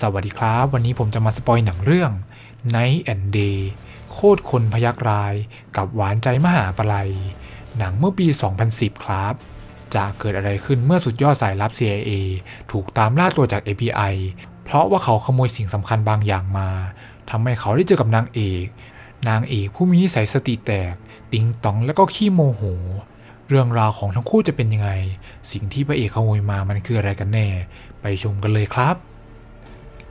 สวัสดีครับ วันนี้ผมจะมาสปอยหนังเรื่อง Night and Day โคตรคนพยักร้าย กับหวานใจมหาปลัย หนังเมื่อปี 2010 ครับ จะเกิดอะไรขึ้นเมื่อสุดยอดสายลับ CIA ถูกตามล่าตัวจาก FBI เพราะว่าเขาขโมยสิ่งสำคัญบางอย่างมาทำให้เขาได้เจอกับนางเอก นางเอกผู้มีนิสัยสติแตก ติงตองและก็ขี้โมโหเรื่องราวของทั้งคู่จะเป็นยังไง สิ่งที่พระเอกขโมยมามันคืออะไรกันแน่ ไปชมกันเลยครับ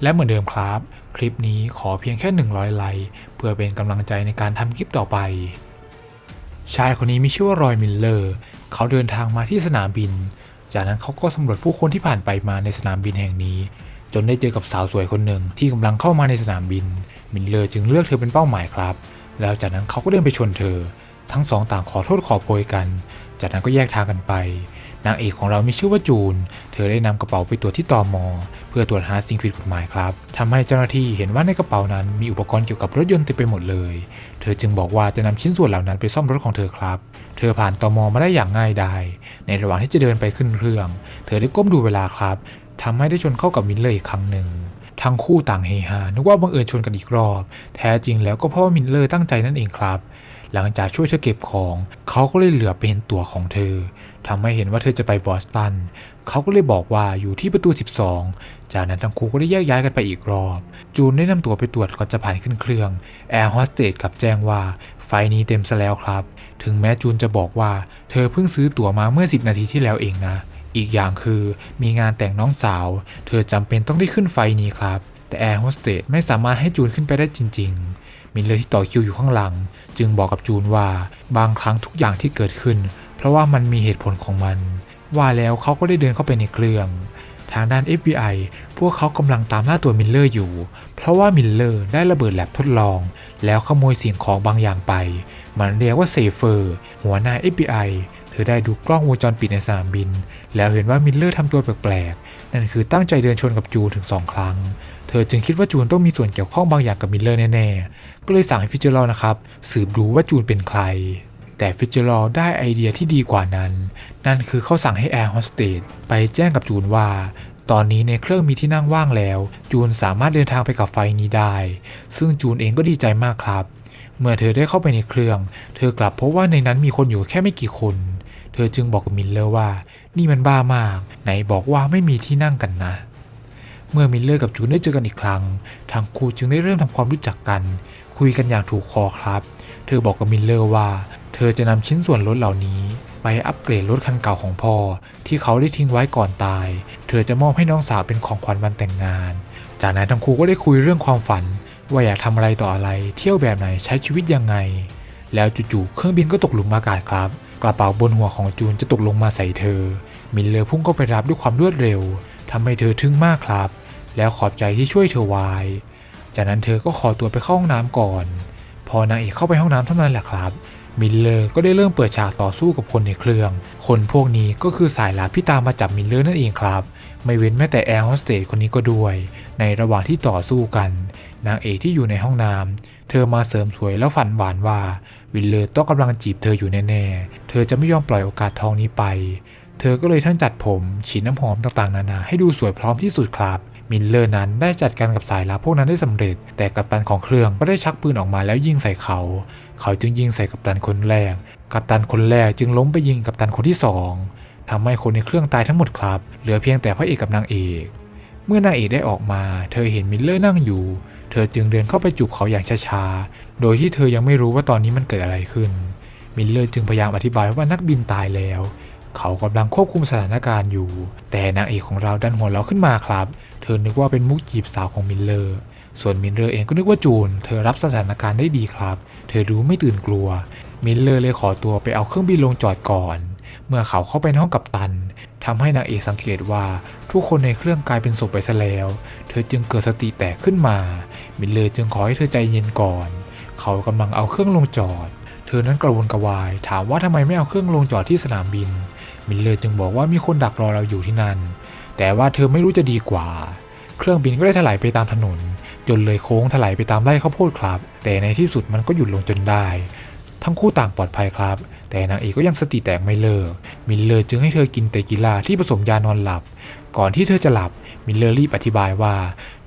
และเหมือนเดิมครับ คลิปนี้ขอเพียงแค่ 100 ไลค์เพื่อเป็นกำลังใจในการทำคลิปต่อไป ชายคนนี้มีชื่อว่ารอยมิลเลอร์ เขาเดินทางมาที่สนามบิน จากนั้นเขาก็สำรวจผู้คนที่ผ่านไปมาในสนามบินแห่งนี้ จนได้เจอกับสาวสวยคนหนึ่งที่กำลังเข้ามาในสนามบิน มิลเลอร์จึงเลือกเธอเป็นเป้าหมายครับ แล้วจากนั้นเขาก็เดินไปชนเธอ ทั้งสองต่างขอโทษขอโพยกัน จากนั้นก็แยกทางกันไป นางเอกของเรามีชื่อว่าจูน เธอได้นำกระเป๋าไปตรวจที่ตอมอเพื่อตรวจหาสิ่งผิดกฎหมายครับทำให้เจ้าหน้าที่เห็นว่าในกระเป๋านั้นมีอุปกรณ์เกี่ยวกับรถยนต์เต็มไปหมดเลย เธอจึงบอกว่าจะนำชิ้นส่วนเหล่านั้นไปซ่อมรถของเธอครับ เธอผ่านตอมอมาได้อย่างง่ายดายในระหว่างที่จะเดินไปขึ้นเครื่อง เธอได้ก้มดูเวลาครับทำให้ได้ชนเข้ากับมินเลอร์อีกครั้งหนึ่งทั้งคู่ต่างเฮฮานึกว่าบังเอิญชนกันอีกรอบ แท้จริงแล้วก็เพราะว่ามินเลอร์ตั้งใจนั่นเองครับ หลังจากช่วยเธอเก็บของ เขาก็เลยเหลือไปเห็นตัวของเธอทำให้เห็นว่าเธอจะไปบอสตัน เขาก็เลยบอกว่าอยู่ที่ประตู 12 จากนั้นทั้งคู่ก็ได้แยกย้ายกันไปอีกรอบ จูนได้นำตัวไปตรวจก่อนจะผ่านขึ้นเครื่องแอร์โฮสเตสกลับแจ้งว่าไฟนี้เต็มซะแล้วครับ ถึงแม้จูนจะบอกว่า เธอเพิ่งซื้อตั๋วมาเมื่อ 10 นาทีที่แล้วเองนะ อีกอย่างคือมีงานแต่งน้องสาว เธอจำเป็นต้องได้ขึ้นไฟนี้ครับ แต่แอร์โฮสเตสไม่สามารถให้จูนขึ้นไปได้จริง ๆ มินเลยที่ต่อคิวอยู่ข้างหลัง จึงบอกกับจูนว่าบางครั้งทุกอย่างที่เกิดขึ้น เพราะว่ามันมีเหตุผลของมัน ว่าแล้วเขาก็ได้เดินเข้าไปในเครื่อง ทางด้าน FBI พวกเขากำลังตามล่าตัวมิลเลอร์อยู่ เพราะว่ามิลเลอร์ได้ระเบิดแลบทดลอง แล้วขโมยสิ่งของบางอย่างไป มันเรียกว่าเซเฟอร์ หัวหน้า FBI เธอได้ดูกล้องวงจรปิดในสนามบิน แล้วเห็นว่ามิลเลอร์ทำตัวแปลกๆ นั่นคือตั้งใจเดินชนกับจูนถึงสองครั้ง เธอจึงคิดว่าจูนต้องมีส่วนเกี่ยวข้องบางอย่างกับมิลเลอร์แน่ๆ ก็เลยสั่งให้ฟิชเจอร์นะครับ สืบดูว่าจูนเป็นใคร แต่ฟิชเจอร์ได้ไอเดียที่ดีกว่านั้น นั่นคือเขาสั่งให้แอร์โฮสเตสไปแจ้งกับจูนว่าตอนนี้ในเครื่องมีที่นั่งว่างแล้ว จูนสามารถเดินทางไปกับไฟนี้ได้ ซึ่งจูนเองก็ดีใจมากครับ เมื่อเธอได้เข้าไปในเครื่อง เธอกลับพบว่าในนั้นมีคนอยู่แค่ไม่กี่คน เธอจึงบอกกับมิลเลอร์ว่า นี่มันบ้ามาก ไหนบอกว่าไม่มีที่นั่งกันนะ เมื่อมิลเลอร์กับจูนได้เจอกันอีกครั้ง ทั้งคู่จึงได้เริ่มทำความรู้จักกัน คุยกันอย่างถูกคอครับ เธอบอกกับมิลเลอร์ว่า เธอจะนำชิ้นส่วนรถเหล่านี้ ไปอัปเกรดรถคันเก่าของพ่อ ที่เขาได้ทิ้งไว้ก่อนตาย เธอจะมอบให้น้องสาวเป็นของขวัญวันแต่งงาน จากนั้นทั้งคู่ก็ได้คุยเรื่องความฝัน ว่าอยากทำอะไรต่ออะไร เที่ยวแบบไหนใช้ชีวิตยังไง แล้วจู่ๆเครื่องบินก็ตกหลุมอากาศครับกระเป๋าบนหัวของจูนจะตกลงมาใส่เธอ มิลเลอร์พุ่งเข้าไปรับด้วยความรวดเร็วทำให้เธอทึ่งมากครับ แล้วขอบใจที่ช่วยเธอไว้ จากนั้นเธอก็ขอตัวไปเข้าห้องน้ำก่อน พอนางเอกเข้าไปห้องน้ำเท่านั้นแหละครับ มิลเลอร์ก็ได้เริ่มเปิดฉากต่อสู้กับคนในเครื่อง คนพวกนี้ก็คือสายลับที่ตามมาจับมิลเลอร์นั่นเองครับ ไม่เว้นแม้แต่แอร์โฮสเตสคนนี้ก็ด้วย ในระหว่างที่ต่อสู้กัน นางเอกที่อยู่ในห้องน้ำเธอมาเสริมสวยแล้วฝันหวานว่าวิลเลอร์ต้องกำลังจีบเธออยู่แน่ๆ เธอจะไม่ยอมปล่อยโอกาสทองนี้ไปเธอก็เลยทั้งจัดผมฉีดน้ำหอมต่างๆ นานาให้ดูสวยพร้อมที่สุดครับ มิลเลอร์นั้นได้จัดการกับสายลับพวกนั้นได้สำเร็จ แต่กัปตันของเครื่องก็ได้ชักปืนออกมาแล้วยิงใส่เขา เขาจึงยิงใส่กัปตันคนแรก กัปตันคนแรกจึงล้มไปยิงกัปตันคนที่สองทำให้คนในเครื่องตายทั้งหมดครับ เหลือเพียงแต่พระเอกกับนางเอก เมื่อนางเอกได้ออกมา เธอเห็นมิลเลอร์นั่งอยู่ เธอจึงเดินเข้าไปจูบเขาอย่างช้าๆ โดยที่เธอยังไม่รู้ว่าตอนนี้มันเกิดอะไรขึ้น มิลเลอร์จึงพยายามอธิบายว่านักบินตายแล้ว เขากำลังควบคุมสถานการณ์อยู่ แต่นางเอกของเราดันหัวเราขึ้นมาครับ เธอนึกว่าเป็นมุกจีบสาวของมิลเลอร์ ส่วนมิลเลอร์เองก็นึกว่าจูน เธอรับสถานการณ์ได้ดีครับ เธอดูไม่ตื่นกลัว มิลเลอร์เลยขอตัวไปเอาเครื่องบินลงจอดก่อน เมื่อเขาเข้าไปในห้องกัปตันทำให้นางเอกสังเกตว่าทุกคนในเครื่องกลายเป็นศพไปซะแล้ว เธอจึงเกิดสติแตกขึ้นมา มิลเลอร์จึงขอให้เธอใจเย็นก่อน เขากำลังเอาเครื่องลงจอดเธอนั้นกระวนกระวาย ถามว่าทำไมไม่เอาเครื่องลงจอดที่สนามบิน มิลเลอร์จึงบอกว่ามีคนดักรอเราอยู่ที่นั่น แต่ว่าเธอไม่รู้จะดีกว่า เครื่องบินก็ได้ถลายไปตามถนน จนเลยโค้งถลายไปตามไร่ข้าวโพดครับ แต่ในที่สุดมันก็หยุดลงจนได้ ทั้งคู่ต่างปลอดภัยครับ แต่นางเอกก็ยังสติแตกไม่เลิก มิลเลอร์จึงให้เธอกินเตกิล่าที่ผสมยานอนหลับ ก่อนที่เธอจะหลับ มิลเลอร์รีบอธิบายว่า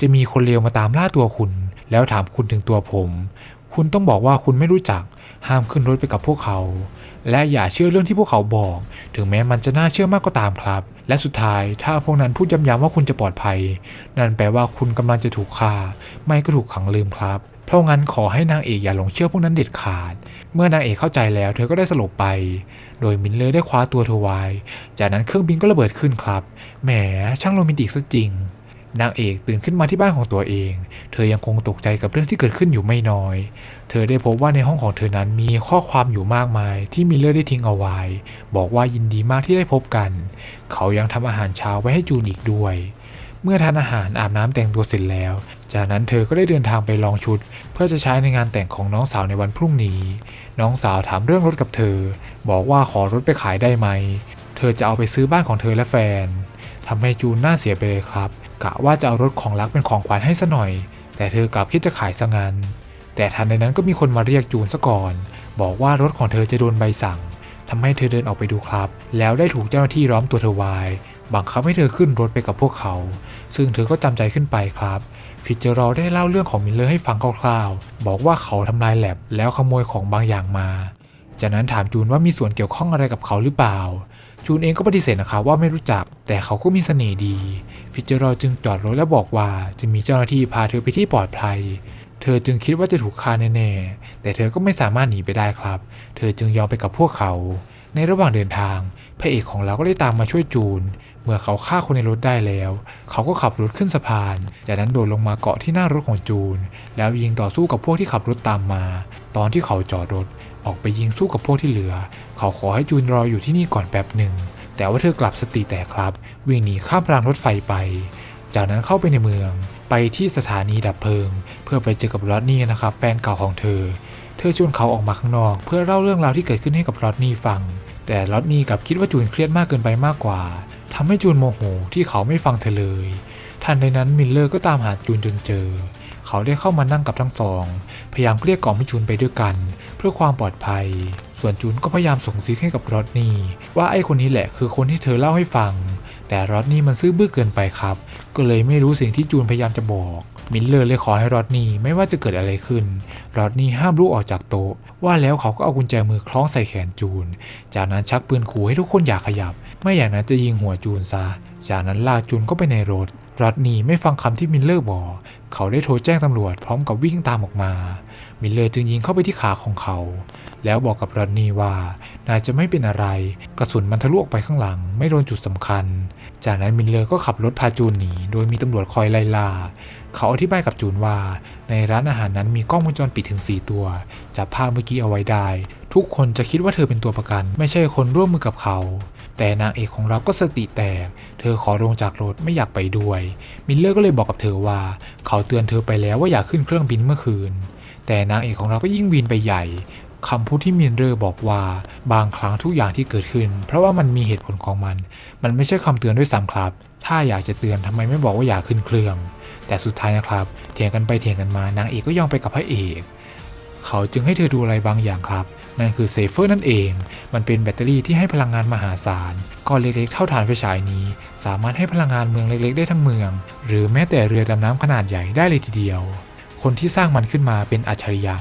จะมีคนเลวมาตามล่าตัวคุณ แล้วถามคุณถึงตัวผม คุณต้องบอกว่าคุณไม่รู้จัก ห้ามขึ้นรถไปกับพวกเขา และอย่าเชื่อเรื่องที่พวกเขาบอก ถึงแม้มันจะน่าเชื่อมากก็ตามครับ และสุดท้ายถ้าพวกนั้นพูดย้ำๆว่าคุณจะปลอดภัย นั่นแปลว่าคุณกำลังจะถูกฆ่า ไม่ก็ถูกขังลืมครับ เพราะงั้นขอให้นางเอกอย่าหลงเชื่อพวกนั้นเด็ดขาด เมื่อนางเอกเข้าใจแล้ว เธอก็ได้สลบไป โดยมินเลอร์ได้คว้าตัวเธอไว้ จากนั้นเครื่องบินก็ระเบิดขึ้นครับ แหมช่างโรแมนติกซะจริง นางเอกตื่นขึ้นมาที่บ้านของตัวเอง เธอยังคงตกใจกับเรื่องที่เกิดขึ้นอยู่ไม่น้อย เธอได้พบว่าในห้องของเธอนั้นมีข้อความอยู่มากมายที่มิลเลอร์ได้ทิ้งเอาไว้ บอกว่ายินดีมากที่ได้พบกัน เขายังทำอาหารเช้าไว้ให้จูนอีกด้วย เมื่อทานอาหารอาบน้ำแต่งตัวเสร็จแล้ว จากนั้นเธอก็ได้เดินทางไปลองชุด เพื่อจะใช้ในงานแต่งของน้องสาวในวันพรุ่งนี้ น้องสาวถามเรื่องรถกับเธอ บอกว่าขอรถไปขายได้ไหม เธอจะเอาไปซื้อบ้านของเธอและแฟน ทำให้จูนน่าเสียไปเลยครับ กะว่าจะเอารถของรักเป็นของขวัญให้ซะหน่อย แต่เธอกลับคิดจะขายซะงั้น แต่ทันใดนั้นก็มีคนมาเรียกจูนซะก่อน บอกว่ารถของเธอจะโดนใบสั่งทำให้เธอเดินออกไปดูครับ แล้วได้ถูกเจ้าหน้าที่ล้อมตัวเธอไว้บังคับให้เธอขึ้นรถไปกับพวกเขา ซึ่งเธอก็จำใจขึ้นไปครับฟิตเจอรอได้เล่าเรื่องของมิลเลอร์ให้ฟังคร่าวๆ บอกว่าเขาทำลายแลบแล้วขโมยของบางอย่างมา จากนั้นถามจูนว่ามีส่วนเกี่ยวข้องอะไรกับเขาหรือเปล่า จูนเองก็ปฏิเสธนะครับว่าไม่รู้จัก แต่เขาก็มีเสน่ห์ดี ฟิตเจอรอจึงจอดรถและบอกว่าจะมีเจ้าหน้าที่พาเธอไปที่ปลอดภัย เธอจึงคิดว่าจะถูกฆ่าแน่ๆ แต่เธอก็ไม่สามารถหนีไปได้ครับ เธอจึงยอมไปกับพวกเขา ในระหว่างเดินทาง พระเอกของเราก็ได้ตามมาช่วยจูน เมื่อเขาฆ่าคนในรถได้แล้ว เขาก็ขับรถขึ้นสะพาน จากนั้นโดดลงมาเกาะที่หน้ารถของจูน แล้วยิงต่อสู้กับพวกที่ขับรถตามมา ตอนที่เขาจอดรถ ออกไปยิงสู้กับพวกที่เหลือ เขาขอให้จูนรออยู่ที่นี่ก่อนแป๊บหนึ่ง แต่ว่าเธอกลับสติแตกครับ วิ่งหนีข้ามรางรถไฟไป จากนั้นเข้าไปในเมือง ไปที่สถานีดับเพลิง เพื่อไปเจอกับรอดนี่นะครับ แฟนเก่าของเธอ เธอชวนเขาออกมาข้างนอก เพื่อเล่าเรื่องราวที่เกิดขึ้นให้กับรอดนี่ฟัง แต่รอดนี่กลับคิดว่าจูนเครียดมากเกินไปมากกว่าทำให้จูนโมโหที่เขาไม่ฟังเธอเลย ทันใดนั้นมิลเลอร์ก็ตามหาจูนจนเจอ เขาได้เข้ามานั่งกับทั้งสอง พยายามเกลี้ยกล่อมให้จูนไปด้วยกัน เพื่อความปลอดภัย ส่วนจูนก็พยายามส่งซิกให้กับรอดนี่ว่าไอ้คนนี้แหละคือคนที่เธอเล่าให้ฟัง แต่รอดนี่มันซื่อบื้อเกินไปครับ ก็เลยไม่รู้สิ่งที่จูนพยายามจะบอกมิลเลอร์เลยขอให้รอดนี่ไม่ว่าจะเกิดอะไรขึ้น รอดนี่ห้ามลูกออกจากโต๊ะ ว่าแล้วเขาก็เอากุญแจมือคล้องใส่แขนจูน จากนั้นชักปืนขู่ให้ทุกคนอย่าขยับ ไม่อย่างนั้นจะยิงหัวจูนซะ จากนั้นลากจูนเข้าไปในรถ รอดนีไม่ฟังคำที่มิลเลอร์บอก เขาได้โทรแจ้งตำรวจพร้อมกับวิ่งตามออกมา มิลเลอร์จึงยิงเข้าไปที่ขาของเขา แล้วบอกกับรอนนี่ว่านายจะไม่เป็นอะไร กระสุนมันทะลุออกไปข้างหลัง ไม่โดนจุดสำคัญ จากนั้นมิลเลอร์ก็ขับรถพาจูนหนี โดยมีตำรวจคอยไล่ล่า เขาอธิบายกับจูนว่า ในร้านอาหารนั้นมีกล้องวงจรปิดถึง 4 ตัวจับภาพเมื่อกี้เอาไว้ได้ ทุกคนจะคิดว่าเธอเป็นตัวประกัน ไม่ใช่คนร่วมมือกับเขา แต่นางเอกของเราก็สติแตก เธอขอลงจากรถไม่อยากไปด้วย มิลเลอร์ก็เลยบอกกับเธอว่า เขาเตือนเธอไปแล้วว่าอย่าขึ้นเครื่องบินเมื่อคืน แต่นางเอกของเราก็ยิ่งวีนไปใหญ่คำพูดที่มินเรอร์บอกว่าบางครั้งทุกอย่างที่เกิดขึ้น เพราะว่ามันมีเหตุผลของมัน มันไม่ใช่คำเตือนด้วยซ้ำครับ ถ้าอยากจะเตือนทำไมไม่บอกว่าอย่าขึ้นเครื่อง แต่สุดท้ายนะครับเถียงกันไปเถียงกันมานางเอกก็ยอมไปกับพระเอก เขาจึงให้เธอดูอะไรบางอย่างครับ นั่นคือเซฟเฟอร์นั่นเอง มันเป็นแบตเตอรี่ที่ให้พลังงานมหาศาลก้อนเล็กๆเท่าฐานไฟฉายนี้ สามารถให้พลังงานเมืองเล็กๆได้ทั้งเมือง หรือแม้แต่เรือดำน้ำขนาดใหญ่ได้เลยทีเดียว คนที่สร้างมันขึ้นมาเป็นอัจฉริยะ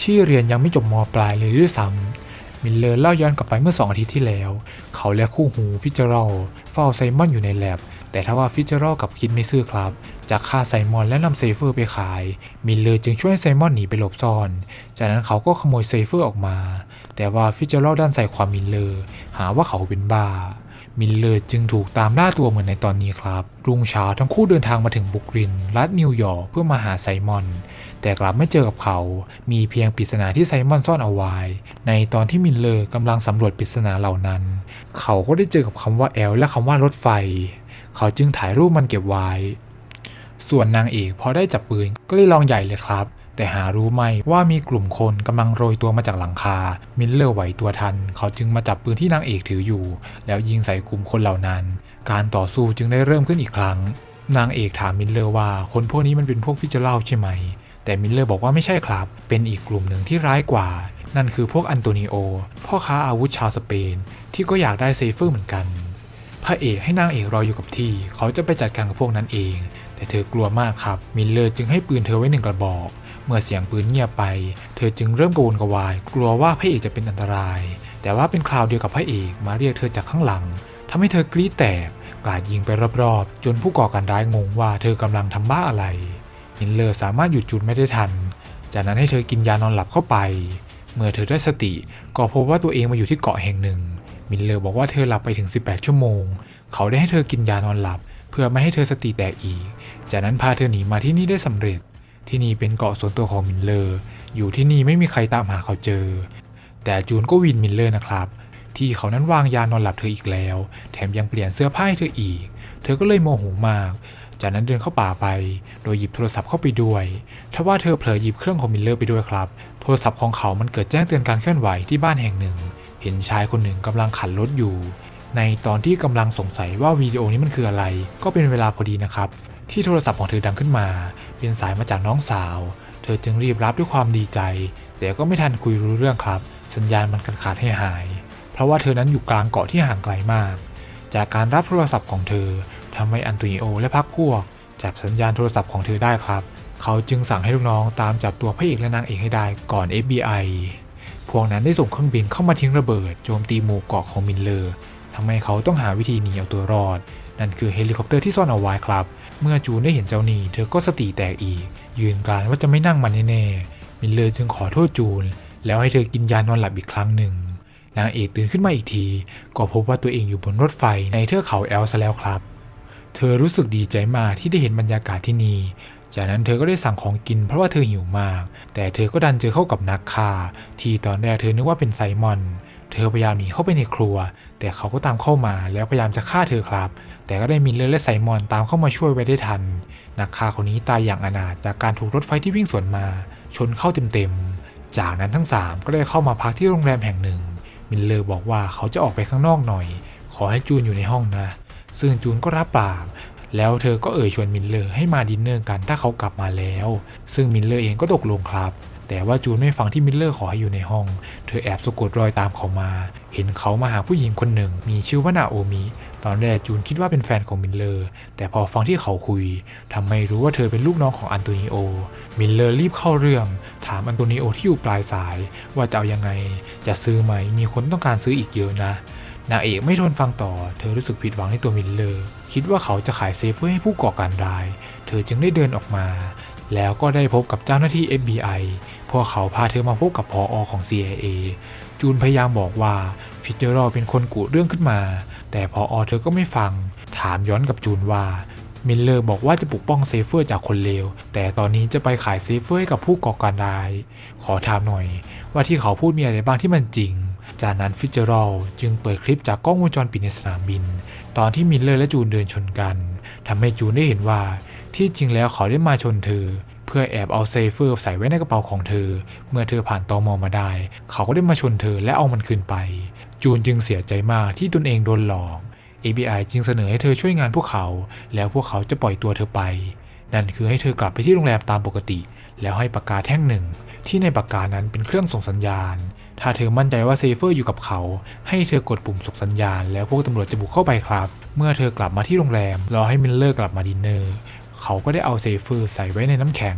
ที่เรียนยังไม่จบมปลายเลยด้วยซ้ำมิลเลอร์เล่าย้อนกลับไปเมื่อสองอาทิตย์ที่แล้ว เขาและคู่หูฟิชเจอรัลเฝ้าไซมอนอยู่ในแลบ แต่ถ้าว่าฟิชเจอรัลกับคิดไม่ซื่อครับจะฆ่าไซมอนและนำเซฟเฟอร์ไปขาย มิลเลอร์จึงช่วยไซมอนหนีไปหลบซ่อน จากนั้นเขาก็ขโมยเซฟเฟอร์ออกมา แต่ว่าฟิชเจอรัลด้านใส่ความมิลเลอร์หาว่าเขาเป็นบ้า มิลเลอร์จึงถูกตามล่าตัวเหมือนในตอนนี้ครับ รุ่งเช้าทั้งคู่เดินทางมาถึงบุกริน รัฐนิวยอร์กเพื่อมาหาไซมอน แต่กลับไม่เจอกับเขา มีเพียงปริศนาที่ไซมอนซ่อนเอาไว้ ในตอนที่มิลเลอร์กำลังสำรวจปริศนาเหล่านั้น เขาก็ได้เจอกับคำว่าแอลและคำว่ารถไฟ เขาจึงถ่ายรูปมันเก็บไว้ ส่วนนางเอกพอได้จับปืนก็เลยลองใหญ่เลยครับ แต่หารู้ไหมว่ามีกลุ่มคนกำลังโรยตัวมาจากหลังคา มิลเลอร์ไหวตัวทัน เขาจึงมาจับปืนที่นางเอกถืออยู่ แล้วยิงใส่กลุ่มคนเหล่านั้น การต่อสู้จึงได้เริ่มขึ้นอีกครั้ง นางเอกถามมิลเลอร์ว่าคนพวกนี้มันเป็นพวกฟิชเจอรัลใช่ไหม แต่มิลเลอร์บอกว่าไม่ใช่ครับ เป็นอีกกลุ่มหนึ่งที่ร้ายกว่านั่นคือพวกอันโตนิโอ พ่อค้าอาวุธชาวสเปน ที่ก็อยากได้เซฟเฟอร์เหมือนกัน พระเอกให้นางเอกรออยู่กับที่ เขาจะไปจัดการกับพวกนั้นเอง แต่เธอกลัวมากครับ มิลเลอร์จึงให้ปืนเธอไว้หนึ่งกระบอก เมื่อเสียงปืนเงียบไป เธอจึงเริ่มกระวนกระวาย กลัวว่าพระเอกจะเป็นอันตราย แต่ว่าเป็นคราวเดียวกับพระเอกมาเรียกเธอจากข้างหลังทำให้เธอกรีดแตกกราดยิงไปรอบๆ จนผู้ก่อการร้ายงงว่าเธอกำลังทำบ้าอะไร มิลเลอร์สามารถหยุดจูนไม่ได้ทัน จากนั้นให้เธอกินยานอนหลับเข้าไป เมื่อเธอได้สติ ก็พบว่าตัวเองมาอยู่ที่เกาะแห่งหนึ่ง มิลเลอร์บอกว่าเธอหลับไปถึง 18 ชั่วโมง เขาได้ให้เธอกินยานอนหลับ เพื่อไม่ให้เธอสติแตกอีก จากนั้นพาเธอหนีมาที่นี่ได้สำเร็จ ที่นี่เป็นเกาะส่วนตัวของมิลเลอร์ อยู่ที่นี่ไม่มีใครตามหาเขาเจอ แต่จูนก็วินมิลเลอร์นะครับ ที่เขานั้นวางยานอนหลับเธออีกแล้ว แถมยังเปลี่ยนเสื้อผ้าให้เธออีก เธอก็เลยโมโหมาก จากนั้นเดินเข้าป่าไป โดยหยิบโทรศัพท์เข้าไปด้วย ทว่าเธอเผลอหยิบเครื่องของมิลเลอร์ไปด้วยครับ โทรศัพท์ของเขามันเกิดแจ้งเตือนการเคลื่อนไหวที่บ้านแห่งหนึ่ง เห็นชายคนหนึ่งกำลังขันรถอยู่ ในตอนที่กำลังสงสัยว่าวิดีโอนี้มันคืออะไร ก็เป็นเวลาพอดีนะครับ ที่โทรศัพท์ของเธอดังขึ้นมา เป็นสายมาจากน้องสาว เธอจึงรีบรับด้วยความดีใจ แต่ก็ไม่ทันคุยรู้เรื่องครับ สัญญาณมันขาดขาดให้หาย เพราะว่าเธอนั้นอยู่กลางเกาะที่ห่างไกลมาก จากการรับโทรศัพท์ของเธอทำให้อันโตนิโอและพรรคพวกจับสัญญาณโทรศัพท์ของเธอได้ครับ เขาจึงสั่งให้ลูกน้องตามจับตัวพระเอกและนางเอกให้ได้ก่อน FBI พวกนั้นได้ส่งเครื่องบินเข้ามาทิ้งระเบิดโจมตีหมู่เกาะของมิลเลอร์ทำให้เขาต้องหาวิธีหนีเอาตัวรอด นั่นคือเฮลิคอปเตอร์ที่ซ่อนเอาไว้ครับ เมื่อจูนได้เห็นเจ้าหนี้เธอก็สติแตกอีก ยืนกรานว่าจะไม่นั่งมันแน่ๆมิลเลอร์จึงขอโทษจูน แล้วให้เธอกินยานอนหลับอีกครั้งหนึ่งนางเอกตื่นขึ้นมาอีกที ก็พบว่าตัวเองอยู่บนรถไฟในเทือกเขาแอลซะแล้วครับ เธอรู้สึกดีใจมากที่ได้เห็นบรรยากาศที่นี่ จากนั้นเธอก็ได้สั่งของกินเพราะว่าเธอหิวมาก แต่เธอก็ดันเจอเข้ากับนักฆ่า ที่ตอนแรกเธอนึกว่าเป็นไซมอน เธอพยายามหนีเข้าไปในครัว แต่เขาก็ตามเข้ามาแล้วพยายามจะฆ่าเธอครับ แต่ก็ได้มิลเลอร์และไซมอนตามเข้ามาช่วยไว้ได้ทัน นักฆ่าคนนี้ตายอย่างอนาถจากการถูกรถไฟที่วิ่งสวนมา ชนเข้าเต็มๆ จากนั้นทั้งสามก็ได้เข้ามาพักที่โรงแรมแห่งหนึ่ง มิลเลอร์บอกว่าเขาจะออกไปข้างนอกหน่อย ขอให้จูนอยู่ในห้องนะ ซึ่งจูนก็รับปาก แล้วเธอก็เอ่ยชวนมิลเลอร์ให้มาดินเนอร์กันถ้าเขากลับมาแล้ว ซึ่งมิลเลอร์เองก็ตกลงครับ แต่ว่าจูนไม่ฟังที่มิลเลอร์ขอให้อยู่ในห้อง เธอแอบสะกดรอยตามเขามา เห็นเขามาหาผู้หญิงคนหนึ่ง มีชื่อว่านาโอมิ ตอนแรกจูนคิดว่าเป็นแฟนของมิลเลอร์ แต่พอฟังที่เขาคุยทำให้รู้ว่าเธอเป็นลูกน้องของอันโตนิโอ มิลเลอร์รีบเข้าเรื่อง ถามอันโตนิโอที่อยู่ปลายสาย ว่าจะเอายังไง จะซื้อไหม มีคนต้องการซื้ออีกเยอะนะ นางเอกไม่ทนฟังต่อ เธอรู้สึกผิดหวังในตัวมิลเลอร์ คิดว่าเขาจะขายเซฟเวอร์ให้ผู้ก่อการร้าย เธอจึงได้เดินออกมา แล้วก็ได้พบกับเจ้าหน้าที่ FBI พวกเขาพาเธอมาพบกับพออของ CIA จูนพยายามบอกว่าฟิเจอรอเป็นคนกุเรื่องขึ้นมา แต่พออเธอก็ไม่ฟัง ถามย้อนกับจูนว่ามิลเลอร์บอกว่าจะปกป้องเซฟเฟอร์จากคนเลว แต่ตอนนี้จะไปขายเซฟเฟอร์ให้กับผู้ก่อการร้าย ขอถามหน่อย ว่าที่เขาพูดมีอะไรบ้างที่มันจริง จากนั้นฟิตเจอรัลจึงเปิดคลิปจากกล้องวงจรปิดในสนามบิน ตอนที่มิลเลอร์และจูนเดินชนกันทำให้จูนได้เห็นว่า ที่จริงแล้วเขาได้มาชนเธอ เพื่อแอบเอาเซฟเฟอร์ใส่ไว้ในกระเป๋าของเธอ เมื่อเธอผ่านตอมอมาได้ เขาก็ได้มาชนเธอและเอามันคืนไป จูนจึงเสียใจมากที่ตนเองโดนหลอก ABI จึงเสนอให้เธอช่วยงานพวกเขา แล้วพวกเขาจะปล่อยตัวเธอไป นั่นคือให้เธอกลับไปที่โรงแรมตามปกติ แล้วให้ปากกาแท่งหนึ่ง ที่ในปากกานั้นเป็นเครื่องส่งสัญญาณ ถ้าเธอมั่นใจว่าเซฟเฟอร์อยู่กับเขา ให้เธอกดปุ่มส่งสัญญาณ แล้วพวกตำรวจจะบุกเข้าไปครับ เมื่อเธอกลับมาที่โรงแรมรอให้มิลเลอร์กลับมาดินเนอร์เขาก็ได้เอาเซฟเฟอร์ใส่ไว้ในน้ำแข็ง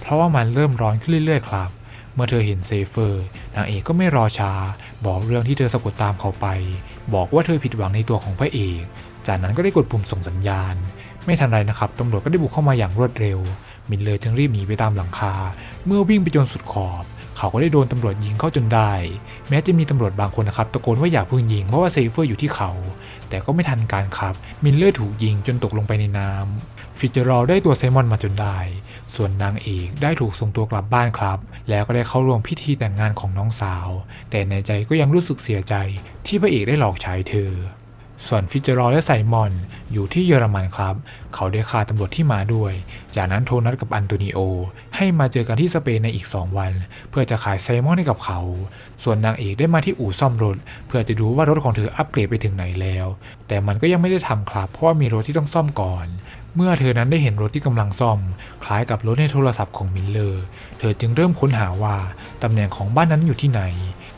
เพราะว่ามันเริ่มร้อนขึ้นเรื่อยๆครับ เมื่อเธอเห็นเซฟเฟอร์นางเอกก็ไม่รอช้า บอกเรื่องที่เธอสะกดตามเขาไป บอกว่าเธอผิดหวังในตัวของพระเอก จากนั้นก็ได้กดปุ่มส่งสัญญาณ ไม่ทันไรนะครับตำรวจก็ได้บุกเข้ามาอย่างรวดเร็ว มิลเลอร์จึงรีบหนีไปตามหลังคา เมื่อวิ่งไปจนสุดขอบ เขาก็ได้โดนตำรวจยิงเข้าจนได้ แม้จะมีตำรวจบางคนนะครับตะโกนว่าอย่าพิ่งยิงเพราะว่าเซฟเฟอร์อยู่ที่เขา แต่ก็ไม่ทันการครับ มิลเลอร์ถูกยิงจนตกลงไปในน้ำฟิเจอรัลได้ตัวไซมอนมาจนได้ ส่วนนางเอกได้ถูกส่งตัวกลับบ้านครับ แล้วก็ได้เข้าร่วมพิธีแต่งงานของน้องสาว แต่ในใจก็ยังรู้สึกเสียใจที่พระเอกได้หลอกใช้เธอ ส่วนฟิตเจอรอลและไซมอนอยู่ที่เยอรมันครับ เขาได้ฆ่าตำรวจที่มาด้วย จากนั้นโทรนัดกับอันโตนิโอ ให้มาเจอกันที่สเปนในอีก 2 วัน เพื่อจะขายไซมอนให้กับเขา ส่วนนางเอกได้มาที่อู่ซ่อมรถ เพื่อจะดูว่ารถของเธออัปเกรดไปถึงไหนแล้ว แต่มันก็ยังไม่ได้ทำครับ เพราะว่ามีรถที่ต้องซ่อมก่อน เมื่อเธอนั้นได้เห็นรถที่กำลังซ่อม คล้ายกับรถในโทรศัพท์ของมิลเลอร์ เธอจึงเริ่มค้นหาว่าตำแหน่งของบ้านนั้นอยู่ที่ไหน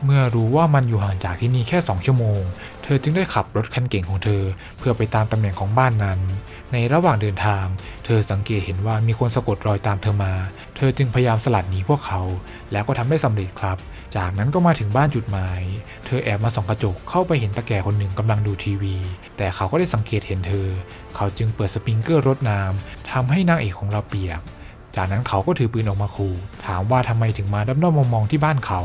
เมื่อรู้ว่ามันอยู่ห่างจากที่นี่แค่ 2 ชั่วโมง เธอจึงได้ขับรถคันเก่งของเธอ เพื่อไปตามตำแหน่งของบ้านนั้น ในระหว่างเดินทาง เธอสังเกตเห็นว่ามีคนสะกดรอยตามเธอมา เธอจึงพยายามสลัดหนีพวกเขา แล้วก็ทำได้สำเร็จครับ จากนั้นก็มาถึงบ้านจุดหมาย เธอแอบมาส่องกระจกเข้าไปเห็นตาแก่คนหนึ่งกำลังดูทีวี แต่เขาก็ได้สังเกตเห็นเธอ เขาจึงเปิดสปริงเกอร์รดน้ำทำให้นางเอกของเราเปียก จากนั้นเขาก็ถือปืนออกมาขู่ถามว่าทำไมถึงมาด้อมๆมองๆที่บ้านเขา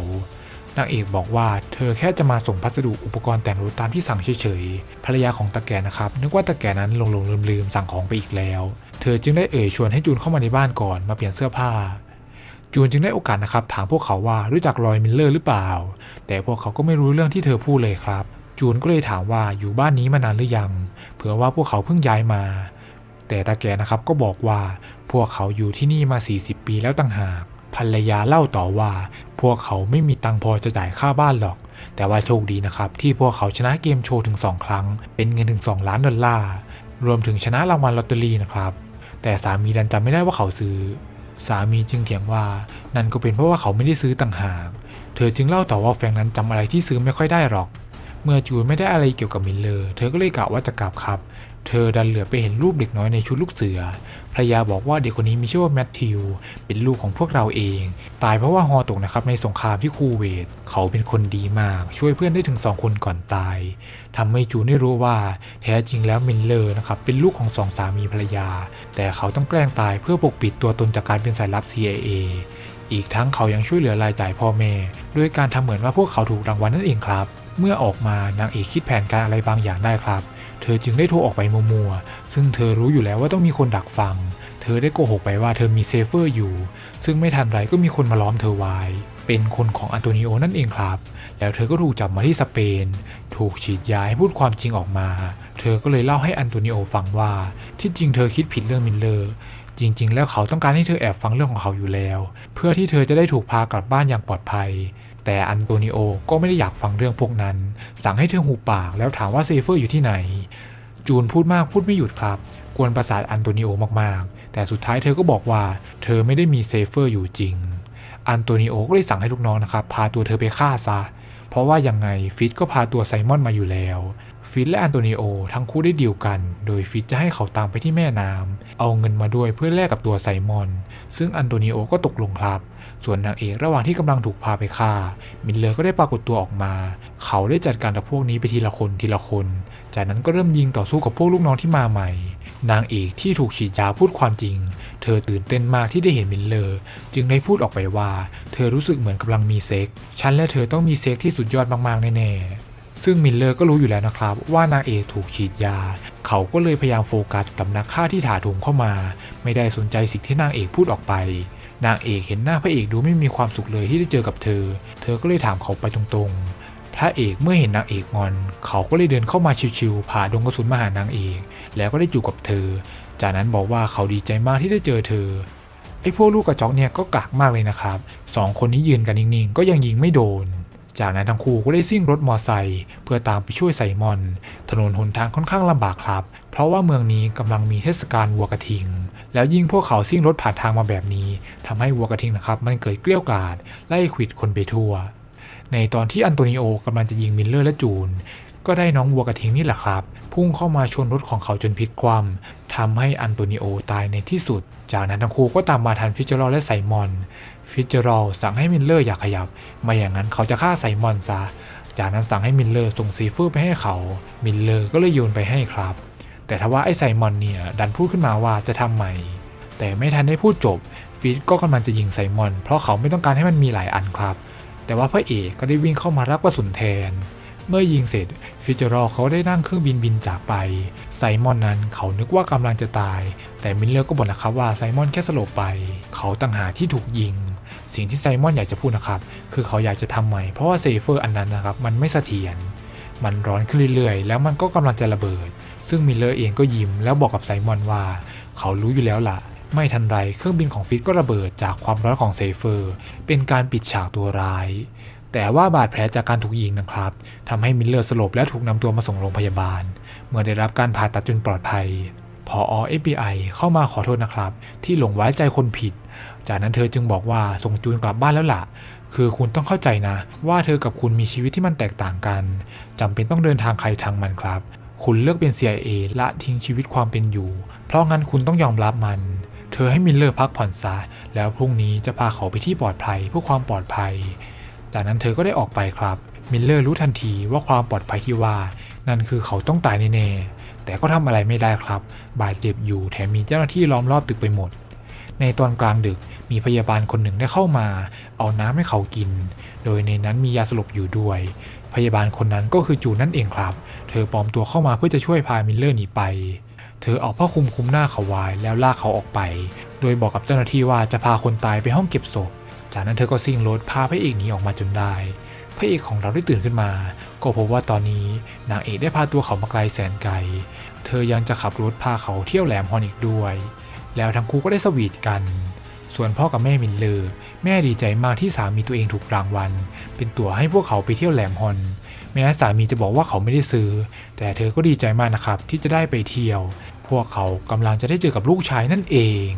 นางเอกบอกว่าเธอแค่จะมาส่งพัสดุอุปกรณ์แต่งรถตามที่สั่งเฉยๆ ภรรยาของตาแก่นะครับ นึกว่าตาแก่นั้นหลงๆลืมๆสั่งของไปอีกแล้ว เธอจึงได้เอ่ยชวนให้จูนเข้ามาในบ้านก่อนมาเปลี่ยนเสื้อผ้า จูนจึงได้โอกาสนะครับ ถามพวกเขาว่ารู้จักรอยมิลเลอร์หรือเปล่า แต่พวกเขาก็ไม่รู้เรื่องที่เธอพูดเลยครับ จูนก็เลยถามว่าอยู่บ้านนี้มานานหรือยัง เผื่อว่าพวกเขาเพิ่งย้ายมา แต่ตาแก่นะครับก็บอกว่าพวกเขาอยู่ที่นี่มา 40 ปีแล้วต่างหาก ภรรยาเล่าต่อว่า พวกเขาไม่มีตังพอจะจ่ายค่าบ้านหรอก แต่ว่าโชคดีนะครับ ที่พวกเขาชนะเกมโชว์ถึง 2 ครั้ง เป็นเงินถึง 2 ล้านดอลลาร์ รวมถึงชนะรางวัลลอตเตอรี่นะครับ แต่สามีดันจำไม่ได้ว่าเขาซื้อ สามีจึงเถียงว่า นั่นก็เป็นเพราะว่าเขาไม่ได้ซื้อต่างหาก เธอจึงเล่าต่อว่าแฟรงค์นั้นจำอะไรที่ซื้อไม่ค่อยได้หรอก เมื่อจูนไม่ได้อะไรเกี่ยวกับมิลเลอร์ เธอก็เลยกะว่าจะกลับครับ เธอดันเหลือไปเห็นรูปเด็กน้อยในชุดลูกเสือภรรยาบอกว่าเด็กคนนี้มีชื่อว่าแมทธิว เป็นลูกของพวกเราเอง ตายเพราะว่าฮอตกนะครับในสงครามที่คูเวต เขาเป็นคนดีมาก ช่วยเพื่อนได้ถึงสองคนก่อนตายทำให้จูนได้รู้ว่าแท้จริงแล้วมิลเลอร์นะครับเป็นลูกของสองสามีภรรยา แต่เขาต้องแกล้งตายเพื่อปกปิดตัวตนจากการเป็นสายลับ CIA อีกทั้งเขายังช่วยเหลือรายจ่ายพ่อแม่ด้วยการทำเหมือนว่าพวกเขาถูกรางวัลนั่นเองครับ เมื่อออกมานางเอกคิดแผนการอะไรบางอย่างได้ครับ เธอจึงได้โทรออกไปมัวๆ ซึ่งเธอรู้อยู่แล้วว่าต้องมีคนดักฟัง เธอได้โกหกไปว่าเธอมีเซฟเฟอร์อยู่ ซึ่งไม่ทันไรก็มีคนมาล้อมเธอไว้ เป็นคนของอันโตนิโอนั่นเองครับ แล้วเธอก็ถูกจับมาที่สเปน ถูกฉีดยาให้พูดความจริงออกมา เธอก็เลยเล่าให้อันโตนิโอฟังว่า ที่จริงเธอคิดผิดเรื่องมิลเลอร์ จริง ๆ แล้วเขาต้องการให้เธอแอบฟังเรื่องของเขาอยู่แล้ว เพื่อที่เธอจะได้ถูกพากลับบ้านอย่างปลอดภัยแต่อันโตนิโอก็ไม่ได้อยากฟังเรื่องพวกนั้น สั่งให้เธอหูปากแล้วถามว่าเซฟเฟอร์อยู่ที่ไหน จูนพูดมากพูดไม่หยุดครับ กวนประสาทอันโตนิโอมากๆ แต่สุดท้ายเธอก็บอกว่า เธอไม่ได้มีเซฟเฟอร์อยู่จริง อันโตนิโอก็เลยสั่งให้ลูกน้องนะครับ พาตัวเธอไปฆ่าซะ เพราะว่ายังไงฟิตก็พาตัวไซมอนมาอยู่แล้ว ฟิตและอันโตนิโอทั้งคู่ได้ดีลกัน โดยฟิตจะให้เขาตามไปที่แม่น้ำเอาเงินมาด้วยเพื่อแลกกับตัวไซมอน ซึ่งอันโตนิโอก็ตกลงครับ ส่วนนางเอกระหว่างที่กำลังถูกพาไปฆ่า มิลเลอร์ก็ได้ปรากฏตัวออกมา เขาได้จัดการกับพวกนี้ไปทีละคนทีละคน จากนั้นก็เริ่มยิงต่อสู้กับพวกลูกน้องที่มาใหม่ นางเอกที่ถูกฉีดยาพูดความจริง เธอตื่นเต้นมากที่ได้เห็นมิลเลอร์ จึงได้พูดออกไปว่า เธอรู้สึกเหมือนกำลังมีเซ็กฉันและเธอต้องมีเซ็กที่สุดยอดมากๆแน่ๆ ซึ่งมิลเลอร์ก็รู้อยู่แล้วนะครับ ว่านางเอกถูกฉีดยา เขาก็เลยพยายามโฟกัสกับนักฆ่าที่ถาโถมเข้ามา ไม่ได้สนใจสิ่งที่นางเอกพูดออกไป นางเอกเห็นหน้าพระเอกดูไม่มีความสุขเลยที่ได้เจอกับเธอ เธอก็เลยถามเขาไปตรงๆ พระเอกเมื่อเห็นนางเอกงอน เขาก็เลยเดินเข้ามาชิวๆผ่าดงกระสุนมาหานางเอก แล้วก็ได้จูบกับเธอ จากนั้นบอกว่าเขาดีใจมากที่ได้เจอเธอไอ้พวกลูกกระจอกเนี่ยก็กากมากเลยนะครับสองคนนี้ยืนกันนิ่งๆ ก็ยังยิงไม่โดน จากนั้นทั้งคู่ก็ได้ซิ่งรถมอไซค์เพื่อตามไปช่วยไซมอน ถนนหนทางค่อนข้างลำบากครับ เพราะว่าเมืองนี้กำลังมีเทศกาลวัวกระทิง แล้วยิ่งพวกเขาซิ่งรถผ่านทางมาแบบนี้ทำให้วัวกระทิงนะครับมันเกิดเกลี้ยวกาดไล่ขวิดคนไปทั่วในตอนที่อันโตนิโอกำลังจะยิงมิลเลอร์และจูน ก็ได้น้องวัวกระทิงนี่แหละครับ พุ่งเข้ามาชนรถของเขาจนพลิกคว่ำทำให้อันโตนิโอตายในที่สุด จากนั้นทั้งคู่ก็ตามมาทันฟิเจอรอลและไซมอน ฟิเจอรอลสั่งให้มิลเลอร์อย่าขยับ ไม่อย่างนั้นเขาจะฆ่าไซมอนซะ จากนั้นสั่งให้มิลเลอร์ส่งซีฟูไปให้เขา มิลเลอร์ก็เลยโยนไปให้ครับ แต่ทว่าไอ้ไซมอนเนี่ยดันพูดขึ้นมาว่าจะทำใหม่แต่ไม่ทันได้พูดจบ ฟิตก็กำลังจะยิงไซมอน เพราะเขาไม่ต้องการให้มันมีหลายอันครับ แต่ว่าพระเอกก็ได้วิ่งเข้ามารับกระสุนแทน เมื่อยิงเสร็จฟิเจอรอเขาได้นั่งเครื่องบินบินจากไป ไซมอนนั้นเขานึกว่ากำลังจะตาย แต่มิลเลอร์ก็บอกนะครับว่าไซมอนแค่สลบไป เขาต่างหากที่ถูกยิง สิ่งที่ไซมอนอยากจะพูดนะครับ คือเขาอยากจะทำใหม่เพราะว่าเซฟเฟอร์อันนั้นนะครับมันไม่เสถียรมันร้อนขึ้นเรื่อยๆ แล้วมันก็กำลังจะระเบิด ซึ่งมิลเลอร์เองก็ยิ้มแล้วบอกกับไซมอนว่า เขารู้อยู่แล้วล่ะ ไม่ทันไรเครื่องบินของฟิตก็ระเบิดจากความร้อนของเซเฟอร์ เป็นการปิดฉากตัวร้าย แต่ว่าบาดแผลจากการถูกยิงนะครับทำให้มิลเลอร์สลบและถูกนำตัวมาส่งโรงพยาบาล เมื่อได้รับการผ่าตัดจนปลอดภัยพอ FBI เข้ามาขอโทษนะครับ ที่หลงไว้ใจคนผิด จากนั้นเธอจึงบอกว่าส่งจูนกลับบ้านแล้วล่ะ คือคุณต้องเข้าใจนะ ว่าเธอกับคุณมีชีวิตที่มันแตกต่างกันจำเป็นต้องเดินทางใครทางมันครับ คุณเลือกเป็น CIA ละทิ้งชีวิตความเป็นอยู่ เพราะงั้นคุณต้องยอมรับมัน เธอให้มิลเลอร์พักผ่อนซะแล้วพรุ่งนี้จะพาเขาไปที่ปลอดภัยเพื่อความปลอดภัย จากนั้นเธอก็ได้ออกไปครับ มิลเลอร์รู้ทันทีว่าความปลอดภัยที่ว่า นั่นคือเขาต้องตายแน่ๆแต่ก็ทำอะไรไม่ได้ครับ บาดเจ็บอยู่แถมมีเจ้าหน้าที่ล้อมรอบตึกไปหมด ในตอนกลางดึกมีพยาบาลคนหนึ่งได้เข้ามา เอาน้ำให้เขากิน โดยในนั้นมียาสลบอยู่ด้วย พยาบาลคนนั้นก็คือจูนนั่นเองครับ เธอปลอมตัวเข้ามาเพื่อจะช่วยพามิลเลอร์หนีไปเธอเอาผ้าคลุมคลุมหน้าเขาไว้แล้วลากเขาออกไป โดยบอกกับเจ้าหน้าที่ว่าจะพาคนตายไปห้องเก็บศพ จากนั้นเธอก็ซิ่งรถพาพระเอกหนีออกมาจนได้ พระเอกของเราได้ตื่นขึ้นมา ก็พบว่าตอนนี้นางเอกได้พาตัวเขามาไกลแสนไกล เธอยังจะขับรถพาเขาเที่ยวแหลมฮอนอีกด้วย แล้วทั้งคู่ก็ได้สวีทกัน ส่วนพ่อกับแม่มินเลอร์แม่ดีใจมากที่สามีตัวเองถูกรางวัล เป็นตั๋วให้พวกเขาไปเที่ยวแหลมฮอนแม้สามีจะบอกว่าเขาไม่ได้ซื้อ แต่เธอก็ดีใจมากนะครับที่จะได้ไปเที่ยว พวกเขากำลังจะได้เจอกับลูกชายนั่นเอง